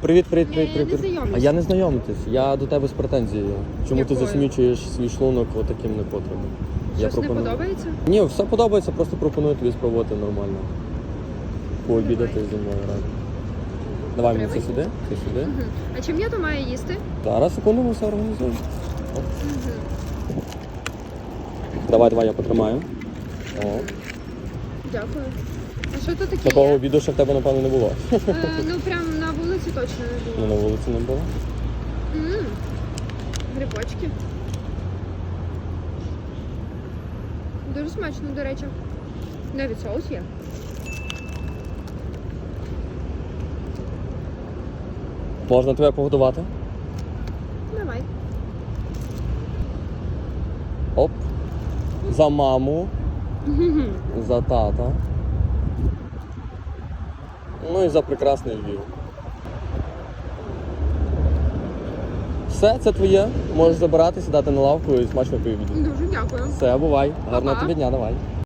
Привіт, привіт, привіт, я не привіт. А я не знайомитись. Я до тебе з претензією. Чому ти Якою? засмічуєш свій шлунок отаким непотребом? Я Щось не подобається? Ні, все подобається, просто пропоную тобі спробувати нормально. Пообідати зі мною разом. Давай мені це сюди, це сюди. Мгм. А чим я то маю їсти? Зараз секунду ми все організуємо. Оп. Давай, давай, я потримаю. О. Дякую. А що тут таке? Такого є? обіду ще в тебе, напевно, не було. Е, ну прям точно не Ну, на вулиці не було. М, Грибочки. Дуже смачно, до речі. Навіть соус є. Можна тебе погодувати? Давай. Оп. За маму. За тата. Ну і за прекрасний Львів. Все, це твоє. Можеш забирати, сідати на лавку і смачно поїдати. Дуже дякую. Все, бувай. Гарного Ага. тобі дня, давай.